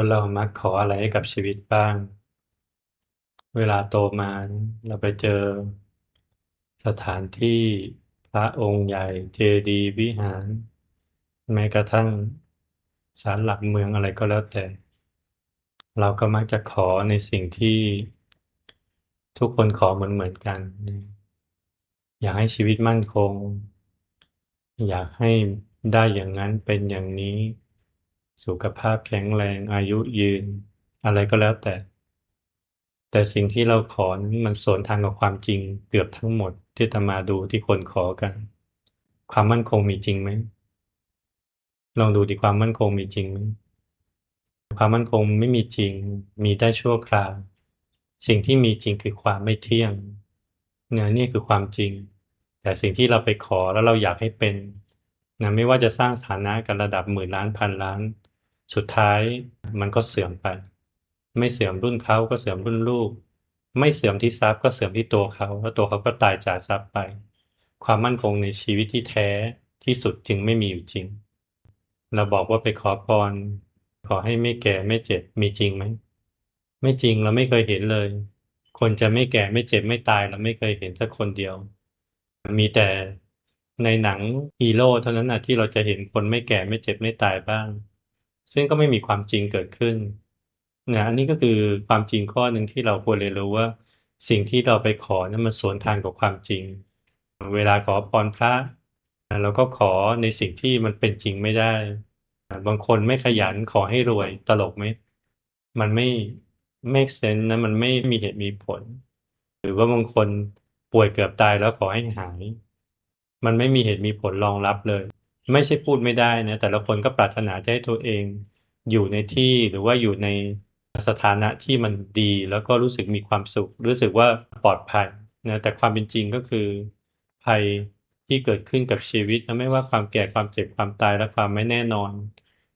คนเรามักขออะไรให้กับชีวิตบ้าง เวลาโตมาเราไปเจอ สถานที่พระองค์ใหญ่เจดีย์วิหาร แม้กระทั่งศาลหลักเมืองอะไรก็แล้วแต่ เราก็มักจะขอในสิ่งที่ทุกคนขอเหมือนเหมือนกัน อยากให้ชีวิตมั่นคง อยากให้ได้อย่างนั้นเป็นอย่างนี้ สุขภาพแข็งแรงอายุยืน อะไรก็แล้วแต่ แต่สิ่งที่เราขอมันสวนทางกับความจริงเกือบทั้งหมดที่ตมาดูที่คนขอกัน ความมั่นคงมีจริงไหมลองดูที่ความมั่นคงมีจริงไหมความมั่นคงไม่มีจริง มีได้ชั่วคราว สิ่งที่มีจริงคือความไม่เที่ยงเนี่ยนี่คือความจริง แต่สิ่งที่เราไปขอแล้วเราอยากให้เป็นนะไม่ว่าจะสร้างสถานะกันระดับหมื่นล้านพันล้าน สุดท้ายมันก็เสื่อมไป ไม่เสื่อมรุ่นเขาก็เสื่อมรุ่นลูก ไม่เสื่อมที่ทรัพย์ก็เสื่อมที่ตัวเขาแล้วตัวเขาก็ตายจากทรัพย์ไป ความมั่นคงในชีวิตที่แท้ที่สุดจึงไม่มีอยู่จริง เราบอกว่าไปขอพร ขอให้ไม่แก่ไม่เจ็บมีจริงไหมไม่จริงเราไม่เคยเห็นเลย คนจะไม่แก่ไม่เจ็บไม่ตายเราไม่เคยเห็นสักคนเดียว มีแต่ในหนังฮีโร่เท่านั้นนะที่เราจะเห็นคนไม่แก่ไม่เจ็บไม่ตายบ้าง ซึ่งก็ไม่มีความจริงเกิดขึ้นนะอันนี้ก็คือความจริงข้อหนึ่งที่เราควรเรียนรู้ว่า สิ่งที่เราไปขอนั้นมันสวนทางกับความจริง เวลาขอพรพระเราก็ขอในสิ่งที่มันเป็นจริงไม่ได้ บางคนไม่ขยันขอให้รวยตลกไหม มันไม่ไม่เซนนะ มันไม่มีเหตุมีผล หรือว่าบางคนป่วยเกือบตายแล้วขอให้หาย มันไม่มีเหตุมีผลรองรับเลย ไม่ใช่พูดไม่ได้นะแต่ละคนก็ปรารถนาจะให้ตัวเองอยู่ในที่หรือว่าอยู่ในสถานะที่มันดี แล้วก็รู้สึกมีความสุข รู้สึกว่าปลอดภัยนะแต่ความเป็นจริงก็คือภัยที่เกิดขึ้นกับชีวิตนะไม่ว่าความแก่ความเจ็บความตายและความไม่แน่นอน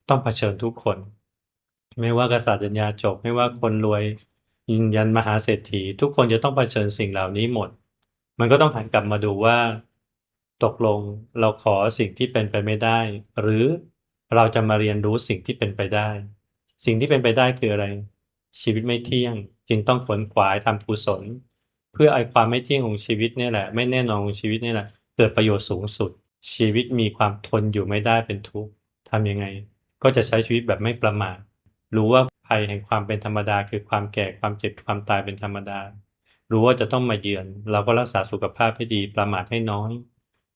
ต้องเผชิญทุกคน ไม่ว่ากษัตริย์ญาจบ ไม่ว่าคนรวยยินยันมหาเศรษฐี ทุกคนจะต้องเผชิญสิ่งเหล่านี้หมด มันก็ต้องหันกลับมาดูว่า ตกลงเราขอสิ่งที่เป็นไปไม่ได้ หรือเราจะมาเรียนรู้สิ่งที่เป็นไปได้ สิ่งที่เป็นไปได้คืออะไร ชีวิตไม่เที่ยง จึงต้องขวนขวายทำกุศล เพื่อไอความไม่เที่ยงของชีวิตนี่แหละ ไม่แน่นอนของชีวิตนี่แหละ เกิดประโยชน์สูงสุด ชีวิตมีความทนอยู่ไม่ได้เป็นทุกข์ทำยังไง ก็จะใช้ชีวิตแบบไม่ประมาทรู้ว่าภัยแห่งความเป็นธรรมดา คือความแก่ความเจ็บความตายเป็นธรรมดา รู้ว่าจะต้องมาเยือน เราก็รักษาสุขภาพให้ดีประมาทให้น้อย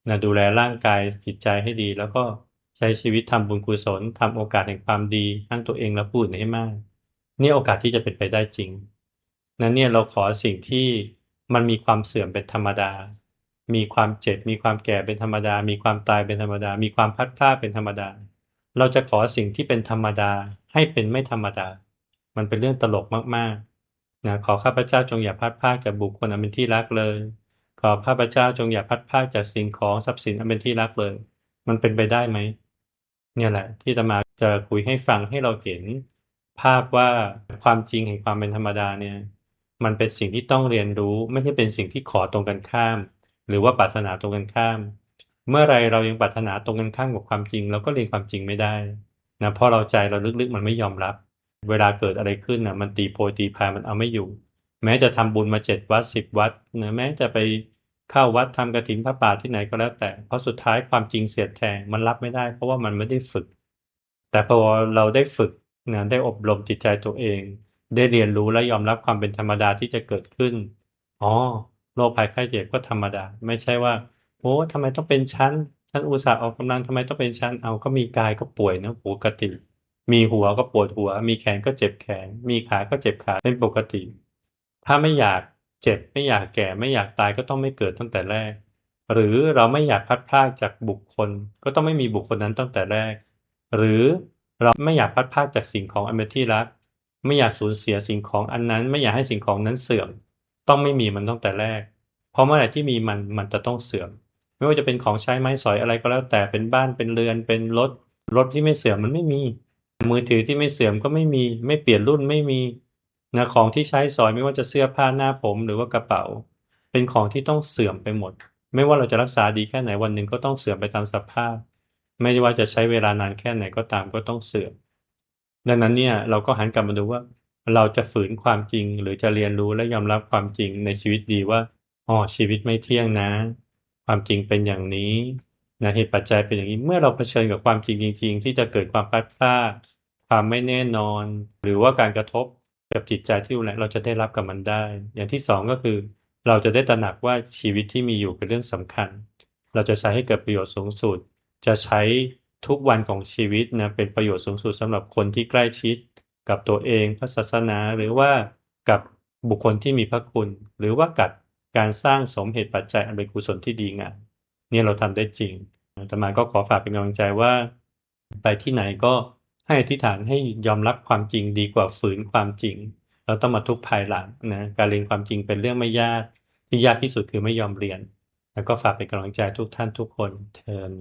นะดูแลร่างกายจิตใจให้ดี แล้วก็ใช้ชีวิตทำบุญกุศลทำโอกาสแห่งความดีทั้งตัวเองและผู้อื่นให้มาก นี่โอกาสที่จะเป็นไปได้จริงนั้นเนี่ยเราขอสิ่งที่มันมีความเสื่อมเป็นธรรมดา มีความเจ็บ มีความแก่เป็นธรรมดา มีความตายเป็นธรรมดา มีความพัดพลาดเป็นธรรมดา เราจะขอสิ่งที่เป็นธรรมดาให้เป็นไม่ธรรมดา มันเป็นเรื่องตลกมากๆนะขอข้าพเจ้าจงอย่าพัดพลาดจากบุคคลอันเป็นที่รักเลย ขอข้าพเจ้าจงอย่าพัดพาจากสิ่งของทรัพย์สินอันเป็นที่รักเลย มันเป็นไปได้ไหม เนี่ยแหละ ที่ตมาจะคุยให้ฟังให้เราเห็น ภาพว่าความจริงแห่งความเป็นธรรมดาเนี่ย มันเป็นสิ่งที่ต้องเรียนรู้ ไม่ใช่เป็นสิ่งที่ขอตรงกันข้าม หรือว่าปรารถนาตรงกันข้าม เมื่อไรเรายังปรารถนาตรงกันข้ามกับความจริงเราก็เรียนความจริงไม่ได้นะเพราะเราใจเราลึกๆ มันไม่ยอมรับ เวลาเกิดอะไรขึ้นนะมันตีโพตีพายมันเอาไม่อยู่ แม้จะทำบุญมาเจ็ดวัดสิบวัดนะแม้จะไปเข้าวัดทำกระถินพระป่าที่ไหนก็แล้ว แต่เพราะสุดท้ายความจริงเสียดแทงมันรับไม่ได้ เพราะว่ามันไม่ได้ฝึก แต่พอเราได้ฝึกนะได้อบรมจิตใจตัวเอง ได้เรียนรู้และยอมรับความเป็นธรรมดาที่จะเกิดขึ้นอ๋อโรคภัยไข้เจ็บก็ธรรมดา ไม่ใช่ว่าโอ้ทำไมต้องเป็นชั้นชั้นอุตส่าห์ออกกำลังทำไมต้องเป็นชั้นเอาก็มีกายก็ป่วยนะปกติ มีหัวก็ปวดหัว มีแขนก็เจ็บแขน มีขาก็เจ็บขาเป็นปกติ ถ้าไม่อยากเจ็บไม่อยากแก่ไม่อยากตายก็ต้องไม่เกิดตั้งแต่แรก หรือเราไม่อยากพัดพลาดจากบุคคล ก็ต้องไม่มีบุคคลนั้นตั้งแต่แรก หรือเราไม่อยากพัดพลาดจากสิ่งของอันเป็นที่รัก ไม่อยากสูญเสียสิ่งของอันนั้น ไม่อยากให้สิ่งของนั้นเสื่อม ต้องไม่มีมันตั้งแต่แรก เพราะเมื่อไหร่ที่มีมันมันจะต้องเสื่อม ไม่ว่าจะเป็นของใช้ไม้สอยอะไรก็แล้วแต่เป็นบ้านเป็นเรือนเป็นรถรถที่ไม่เสื่อมมันไม่มี มือถือที่ไม่เสื่อมก็ไม่มี ไม่เปลี่ยนรุ่นไม่มี นะของที่ใช้สอยไม่ว่าจะเสื้อผ้าหน้าผมหรือว่ากระเป๋า เป็นของที่ต้องเสื่อมไปหมด ไม่ว่าเราจะรักษาดีแค่ไหนวันหนึ่งก็ต้องเสื่อมไปตามสภาพ ไม่ว่าจะใช้เวลานานแค่ไหนก็ตามก็ต้องเสื่อม ดังนั้นเนี่ยเราก็หันกลับมาดูว่า เราจะฝืนความจริง หรือจะเรียนรู้และยอมรับความจริงในชีวิตดีว่าอ๋อชีวิตไม่เที่ยงนะ ความจริงเป็นอย่างนี้นะเหตุปัจจัยเป็นอย่างนี้เมื่อเราเผชิญกับความจริงจริง ๆ ที่จะเกิดความพลาดพลาดความไม่แน่นอน หรือว่าการกระทบ กับจิตใจที่รุนแรงเราจะได้รับกับมันได้ อย่างที่สองก็คือ เราจะได้ตระหนักว่าชีวิตที่มีอยู่เป็นเรื่องสำคัญ เราจะใช้ให้เกิดประโยชน์สูงสุด จะใช้ทุกวันของชีวิตนะเป็นประโยชน์สูงสุดสำหรับคนที่ใกล้ชิด กับตัวเองพระศาสนาหรือว่ากับบุคคลที่มีพระคุณ หรือว่ากับการสร้างสมเหตุปัจจัยอันเป็นกุศลที่ดีงามเนี่ยเราทำได้จริงอาตมาก็ขอฝากเป็นกำลังใจว่า ไปที่ไหนก็ ให้อธิษฐานให้ยอมรับความจริงดีกว่าฝืนความจริง เราต้องมาทุกข์ภายหลังนะการเรียนความจริงเป็นเรื่องไม่ยากที่ยากที่สุดคือไม่ยอมเรียน แล้วก็ฝากเป็นกำลังใจทุกท่านทุกคนเทิน